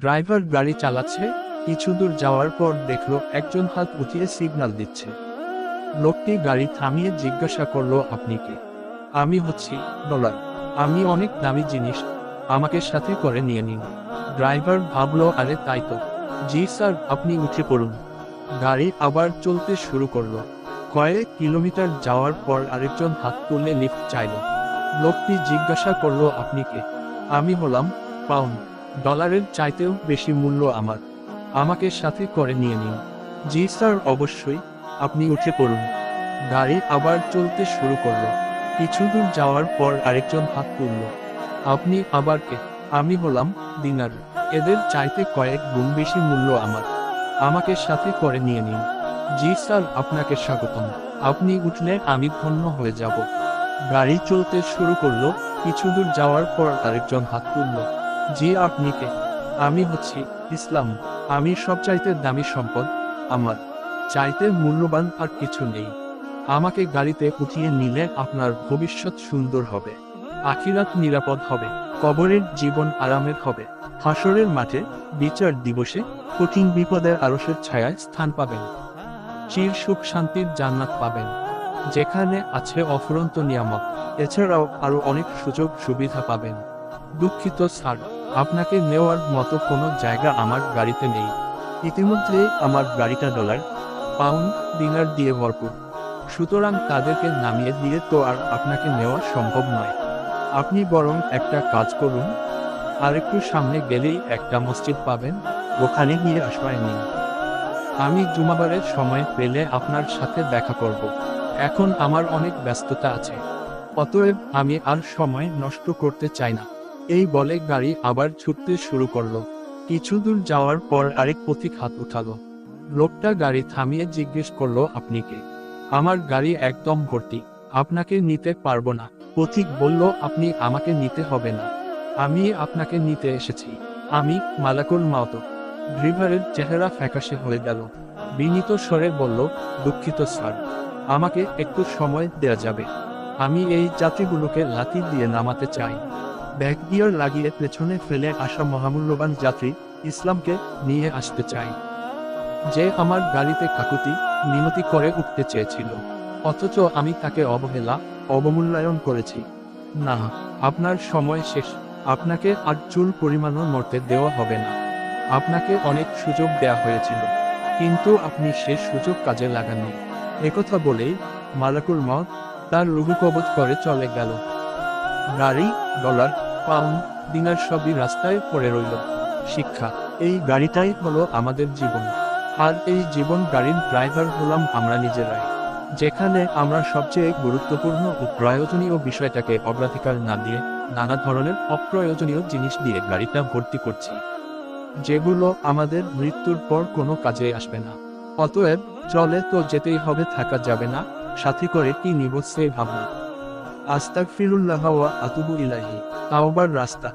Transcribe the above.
Driver গাড়ি চালাচ্ছে, কিছু দূর যাওয়ার পর দেখল একজন হাত উঠিয়ে সিগনাল দিচ্ছে। লোকটি গাড়ি থামিয়ে জিজ্ঞাসা করল, আপনি কে? আমি হচ্ছি ডলার। আমি অনেক দামি জিনিস আমাকে সাথে করে নিয়ে নিন। ড্রাইভার ভাবলো, আরে তাই তো। জি স্যার, আপনি উঠে পড়ুন। গাড়ি আবার চলতে শুরু করল। কয়েক কিলোমিটার যাওয়ার পর আরেকজন হাত তুলে লিফট চাইল। লোকটি জিজ্ঞাসা করল, আপনি কে? আমি হলাম পাউন্ড ডলারের চাইতেও বেশি মূল্য আমার। আমাকে সাথে করে নিয়ে নিন। জি স্যার, অবশ্যই। আপনি উঠে পড়ুন। গাড়ি আবার চলতে শুরু করল। কিছু দূর যাওয়ার পর আরেকজন হাত তুলল। আপনি আবার কে? আমি হলাম দিনার এদের চাইতে কয়েক গুণ বেশি মূল্য আমার। আমাকে সাথে করে নিয়ে নিন। জি স্যার, আপনাকে স্বাগতম। আপনি উঠলে আমি ধন্য হয়ে যাব। গাড়ি চলতে শুরু করল। কিছু দূর যাওয়ার পর আরেকজন হাত তুলল। জি আপনি কে আমি হচ্ছি ইসলাম, আমি সব চাইতে দামি সম্পদ, আমার চাইতে মূল্যবান আর কিছু নেই। আমাকে গাড়িতে উঠিয়ে নিলে আপনার ভবিষ্যৎ সুন্দর হবে, আখিরাত নিরাপদ হবে, কবরের জীবন আরামের হবে হাসরের মাঠে বিচার দিবসে কঠিন বিপদের আরসের ছায়ায় স্থান পাবেন, চির সুখ শান্তির জান্নাত পাবেন। যেখানে আছে অফুরন্ত নিয়ামক এছাড়াও আরও অনেক সুযোগ সুবিধা পাবেন। দুঃখিত, স্যার। আপনাকে নেওয়ার মতো কোনো জায়গা আমার গাড়িতে নেই। ইতিমধ্যে আমার গাড়িটা ডলার, পাউন্ড ডিনার দিয়ে ভরপুর। সুতরাং তাদেরকে নামিয়ে দিয়ে তো আর আপনাকে নেওয়া সম্ভব নয়। আপনি বরং একটা কাজ করুন। আর একটু সামনে গেলেই একটা মসজিদ পাবেন, ওখানে গিয়ে আশ্রয় নিন। আমি জুমাবারের সময় পেলে আপনার সাথে দেখা করব। এখন আমার অনেক ব্যস্ততা আছে। অতএব আমি আর সময় নষ্ট করতে চাই না। এই বলে গাড়ি আবার ছুটতে শুরু করল। কিছু দূর যাওয়ার পর আরেক পথিক হাত উঠালো। লোকটা গাড়ি থামিয়ে জিজ্ঞেস করল, আপনি কে? আমার গাড়ি একদম ভর্তি। আপনাকে নিতে পারব না। পথিক বলল, আপনি আমাকে নিতে হবে না। আমি আপনাকে নিতে এসেছি। আমি মালাকুল মাওতো। ড্রাইভারের চেহারা ফ্যাকাশে হয়ে গেল। বিনীত স্বরে বলল, দুঃখিত স্যার, আমাকে একটু সময় দেয়া যাবে। আমি এই যাত্রীগুলোকে লাথি দিয়ে নামাতে চাই। ব্যাক গিয়ার লাগিয়ে পেছনে ফেলে আসা মহামূল্যবান যাত্রী ইসলামকে নিয়ে আসতে চাই। যে আমার গাড়িতে কাকুতি মিনতি করে উঠতে চেয়েছিল। অথচ আমি তাকে অবহেলা, অবমূল্যায়ন করেছি। না, আপনার সময় শেষ। আপনাকে আর চুল পরিমাণও মরতে দেওয়া হবে না। আপনাকে অনেক সুযোগ দেয়া হয়েছিল। কিন্তু আপনি সে সুযোগ কাজে লাগাননি। একথা বলেই মালাকুল মত তার রুহু করে চলে গেল। গাড়ি ডলার, পাউন্ড, দিনার সবই রাস্তায় পড়ে রইল। শিক্ষা, এই গাড়িটাই হলো আমাদের জীবন। আর এই জীবন গাড়ির ড্রাইভার হলাম আমরা নিজেরাই। যেখানে আমরা সবচেয়ে গুরুত্বপূর্ণ ও প্রয়োজনীয় বিষয়টাকে অগ্রাধিকার না দিয়ে, নানা ধরনের অপ্রয়োজনীয় জিনিস দিয়ে গাড়িটা ভর্তি করছি। যেগুলো আমাদের মৃত্যুর পর কোনো কাজে আসবে না। অতএব চলে তো যেতেই হবে, থাকা যাবে না। সাথী করে কি নিব ভাবনা। আস্তাক ফিরুল্লাহ ওয়া আতুবু ইলাহি তাওবার রাস্তা।